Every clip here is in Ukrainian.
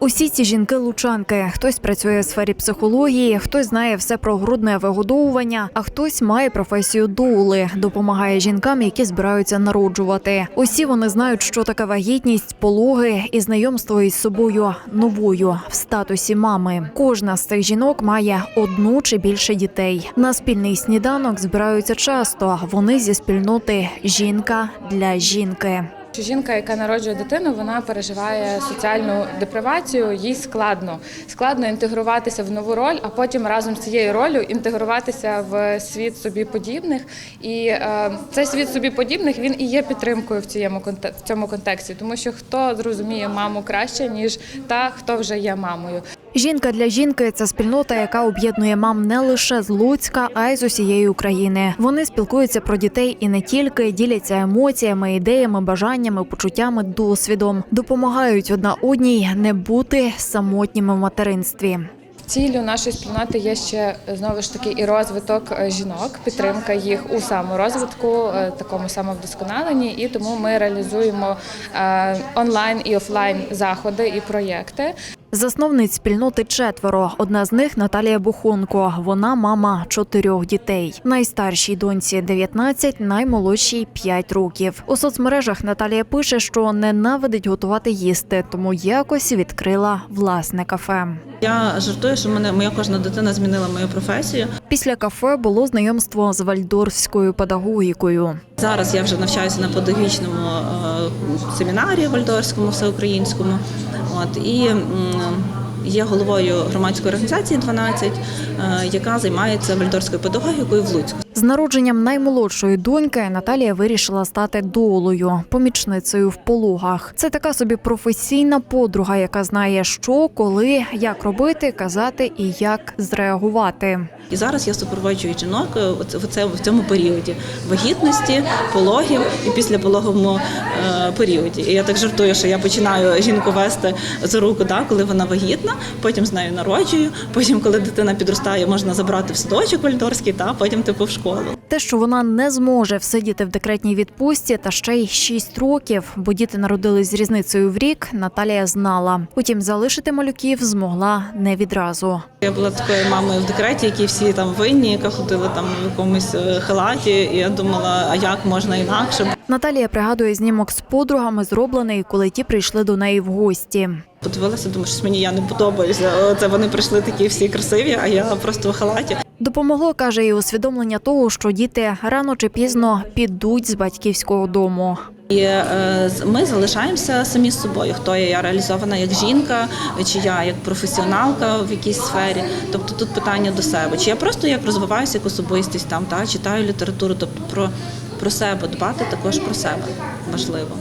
Усі ці жінки-лучанки. Хтось працює в сфері психології, хтось знає все про грудне вигодовування, а хтось має професію доули, допомагає жінкам, які збираються народжувати. Усі вони знають, що таке вагітність, пологи і знайомство із собою новою в статусі мами. Кожна з цих жінок має одну чи більше дітей. На спільний сніданок збираються часто. Вони зі спільноти жінка для жінки. Що Жінка, яка народжує дитину, вона переживає соціальну депривацію, їй складно. Складно інтегруватися в нову роль, а потім разом з цією ролью інтегруватися в світ собі подібних. І е, цей світ собі подібних він і є підтримкою в цьому в цьому контексті, тому що хто зрозуміє маму краще, ніж та, хто вже є мамою. Жінка для жінки це спільнота, яка об'єднує мам не лише з Луцька, а й з усієї України. Вони спілкуються про дітей і не тільки діляться емоціями, ідеями, бажаннями, почуттями, досвідом, допомагають одна одній не бути самотніми в материнстві. Ціллю нашої спільноти є ще знову ж таки і розвиток е, жінок, підтримка їх у саморозвитку, е, такому самовдосконаленні. І тому ми реалізуємо е, онлайн і офлайн заходи і проєкти. Засновниць спільноти четверо. Одна з них Наталія Бухонко. Вона мама чотирьох дітей. Найстаршій доньці 19, наймолодшій 5 років. У соцмережах Наталія пише, що ненавидить готувати їсти, тому якось відкрила власне кафе. Я жартую, що мене моя кожна дитина змінила мою професію. Після кафе було знайомство з вальдорфською педагогікою. Зараз я вже навчаюся на педагогічному е, семінарі вальдорському всеукраїнському. От і є головою громадської організації 12, е, яка займається вальдорською педагогікою в Луцьку. З народженням наймолодшої доньки Наталія вирішила стати долою, помічницею в пологах. Це така собі професійна подруга, яка знає, що, коли, як робити, казати і як зреагувати. І зараз я супроводжую жінок е, в в цьому періоді вагітності, пологів і післяпологовому е, періоді. І я так жартую, що я починаю жінку вести за руку, да, коли вона вагітна, потім з нею народжую. Потім, коли дитина підростає, можна забрати в садочок вальдорський, та потім типу в школу. Те, що вона не зможе всидіти в декретній відпустці та ще й 6 років, бо діти народились з різницею в рік, Наталія знала. Утім, залишити малюків змогла не відразу. Я була такою мамою в декреті, які всі там винні, яка ходила там в якомусь е, халаті. І я думала, а як можна інакше? Наталія пригадує знімок з подругами, зроблений, коли ті прийшли до неї в гості. Подивилася, думаю, що мені я не подобаюся. Це вони прийшли такі всі красиві, а я просто в халаті. Допомогло, каже, і усвідомлення того, що діти рано чи пізно підуть з батьківського дому. І е, ми залишаємося самі з собою. Хто я, я реалізована як жінка, чи я як професіоналка в якійсь сфері. Тобто тут питання до себе. Чи я просто як розвиваюся як особистість там, та читаю літературу, тобто про, про себе дбати також про себе важливо.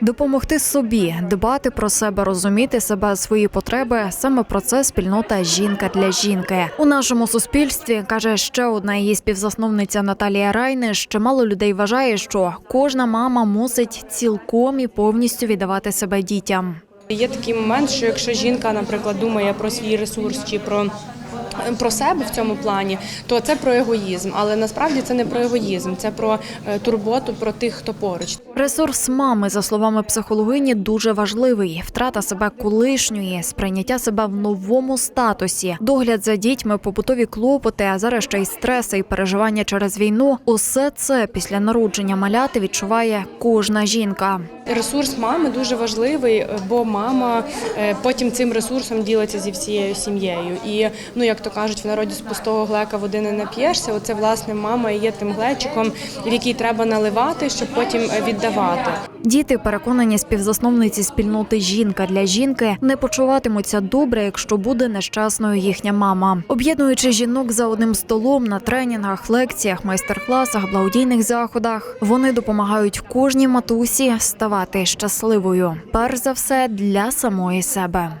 Допомогти собі, дбати про себе, розуміти себе, свої потреби саме про це спільнота жінка для жінки у нашому суспільстві. каже ще одна її співзасновниця Наталія Райниш. Чимало людей вважає, що кожна мама мусить цілком і повністю віддавати себе дітям. Є такий момент, що якщо жінка, наприклад, думає про свій ресурс чи про. Про себе в цьому плані, то це про егоїзм, але насправді це не про егоїзм, це про е, турботу про тих, хто поруч. Ресурс мами, за словами психологині, дуже важливий. Втрата себе колишньої, сприйняття себе в новому статусі, догляд за дітьми, побутові клопоти, а зараз ще й стреси і переживання через війну. Усе це після народження маляти відчуває кожна жінка. Ресурс мами дуже важливий, бо мама е, потім цим ресурсом ділиться зі всією сім'єю. І ну як то кажуть, в народі з пустого глека води не нап'єшся. Оце власне мама і є тим глечиком, в який треба наливати, щоб потім е, віддавати. Діти, переконані співзасновниці спільноти жінка для жінки, не почуватимуться добре, якщо буде нещасною їхня мама. Об'єднуючи жінок за одним столом на тренінгах, лекціях, майстер-класах, благодійних заходах, вони допомагають кожній матусі ставати щасливою. Перш за все для самої себе.